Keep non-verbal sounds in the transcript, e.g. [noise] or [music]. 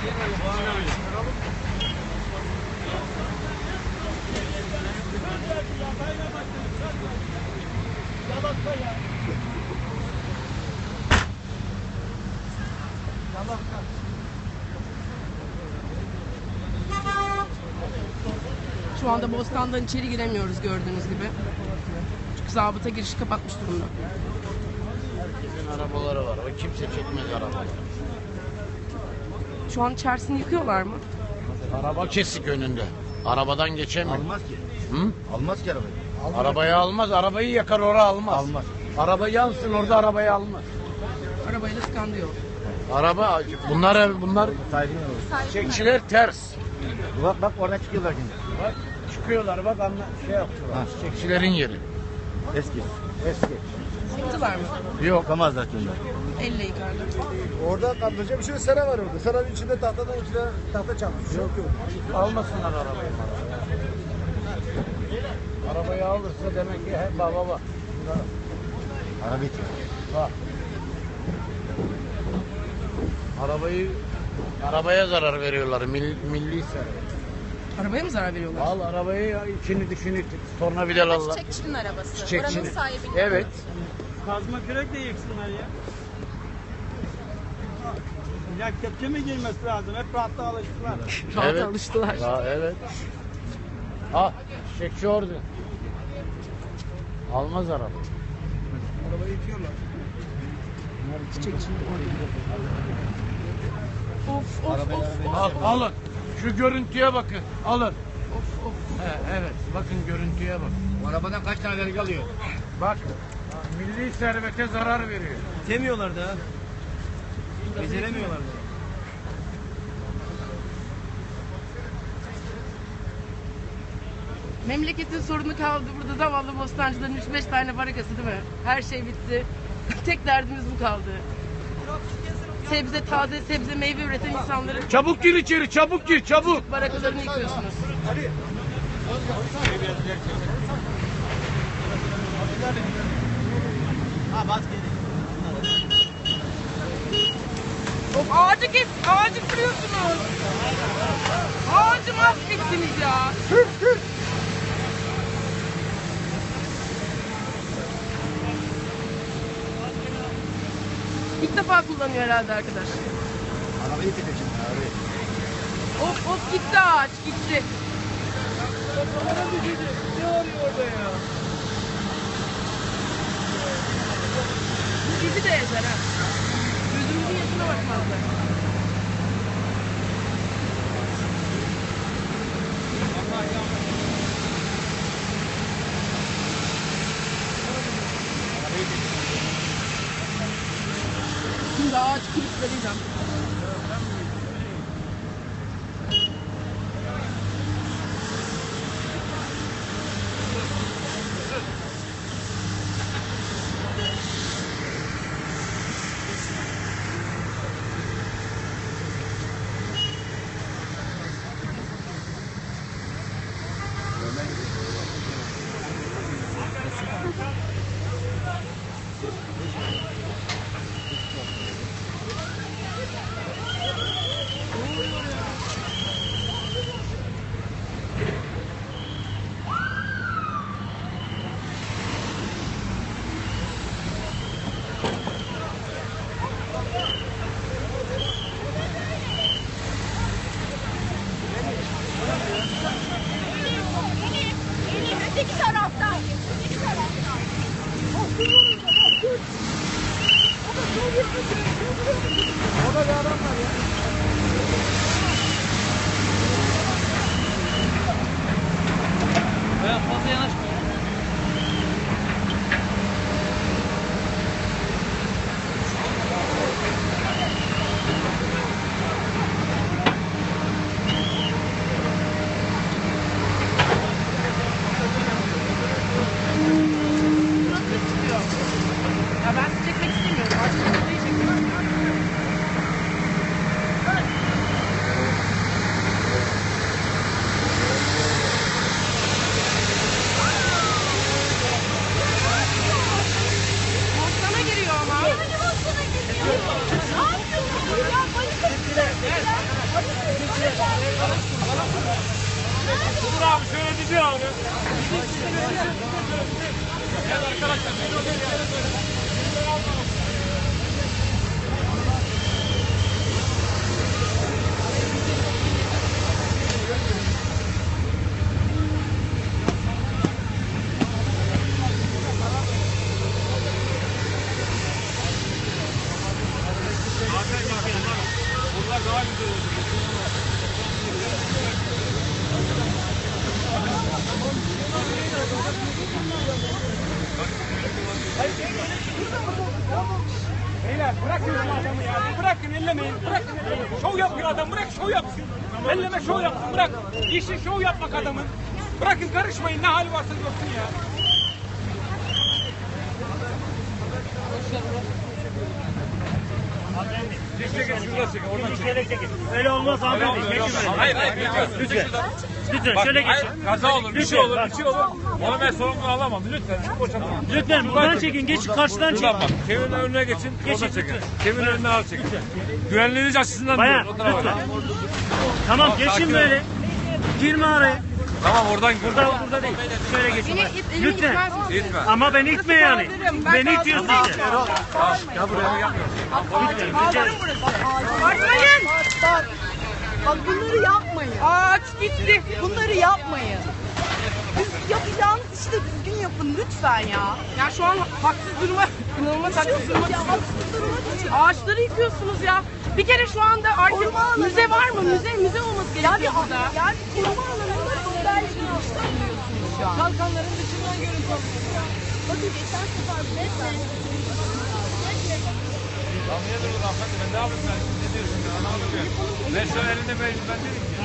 Şu anda Bostan'dan içeri giremiyoruz gördüğünüz gibi. Çünkü zabıta girişi kapatmış durumda. Herkesin arabaları var. O kimse çekmez arabayı. Şu an içerisini yıkıyorlar mı? Araba kesik önünde. Arabadan geçemiyor. Almaz ki. Hı? Almaz ki arabayı. Arabayı almaz. Arabayı yakar oraya almaz. Almaz. Araba yansın orada arabayı almaz. Arabayla tıkandı yol. Araba bunlar bunlar olur. çekçiler ters. Bak bak oradan çıkıyorlar şimdi. Bak çıkıyorlar bak anla şey yapıyorlar. Ha. Çekçilerin yeri. Eski. Eski. Yıktılar mı? Yok. Yıkamazlar şimdi. Elle yıkarlar. Orada kaplıca bir şey sera var orada. Seranın içinde tahtadan içine tahta çarpmış. Yok yok. Almasınlar arabayı. Arabayı alırsa demek ki he, baba bak. Araba itiyor. Bak. Arabayı arabaya zarar veriyorlar. Mil, milli. Arabaya mı zarar veriyorlar? Al arabayı ya, içini dışını tornavidalarla. Çiçekçinin arabası. Çiçekçinin. Oranın sahibi. Evet. Kazma kürek de yıksınlar ya. Ya kepçe mi girmesi lazım? Hep rahatla alıştılar. [laughs] Rahata evet. alıştılar. Ya, evet. Ha, çiçekçi orada. Almaz araba. Of of of. Al, alın. Şu görüntüye bakın. Alın. Of of. He, evet. Bakın görüntüye bak. Arabadan kaç tane vergi alıyor? Bak. Milli servete zarar veriyor. Demiyorlar da. Beceremiyorlar da. Memleketin sorunu kaldı burada zavallı bostancıların 3-5 tane barakası değil mi? Her şey bitti. [laughs] Tek derdimiz bu kaldı. Sebze, taze sebze, meyve üreten insanların Çabuk gir içeri, çabuk gir, çabuk. barakalarını yıkıyorsunuz. Ha vazgeçin. Of ağacı kes, ağacı kırıyorsunuz. Ağacı mahvettiniz ya. İlk defa kullanıyor herhalde arkadaş. Arabayı şimdi. Arabayı. Of of gitti ağaç gitti. Ne arıyor orada ya? Bizi de ezer ha. Large keeps the jump. Bunlar Beyler bırakın şu adamı ya. Bırakın ellemeyin. Bırakın ellemeyin. Şov yapıyor adam. Bırak şov yapsın. Elleme şov yapsın. Bırak. İşi şov yapmak adamın. Bırakın karışmayın. Ne hali varsa görsün ya. Çek çek şurada çek. Oradan çek. Öyle olmaz abi. Hayır hayır. Lütfen. Lütfen Bak, şöyle hayır, geçin. kaza olur, bir şey olur, bir şey olur. Onu ben sorumluluğu alamam. Lütfen şu. Lütfen buradan çekin. Geç karşıdan çekin. Bak. Kevin önüne geçin. Geçin, çekin. lütfen. Kevin önüne al çekin. Güvenliğiniz açısından Bayan diyorum. O tarafa lütfen. Tamam geçin böyle. Girme araya. Tamam oradan gir. Burada burada değil. Şöyle geçin. Beni it, elimi Lütfen. itmez misin? Gitme. Ama beni itme yani. Kaldırırım, ben Beni itiyorsun kaldırırım. işte. Ya buraya yapmıyorum. Kaldırın burası. Bakmayın. Bak, bunları yapmayın. Ağaç gitti. Bunları yapmayın. Düz yapacağınız işi de düzgün yapın lütfen ya. Ya şu an haksız duruma, inanılmaz haksız duruma Ya haksız duruma düşün. Ağaçları yıkıyorsunuz ya. Bir kere şu anda artık Koruma alanı. müze var mı? Müze müze olması Yani, gerekiyor burada. yani koruma alanında sosyalleşme işlemiyorsunuz şu an. Kalkanların dışından görüntü alıyor. Bakın geçen sefer resmen Tamam niye durdun hanımefendi? Ben ne yapayım ben? Ne diyorsun? Ben anlamadım ki. Ben şu elinde mecbur ben dedim ki.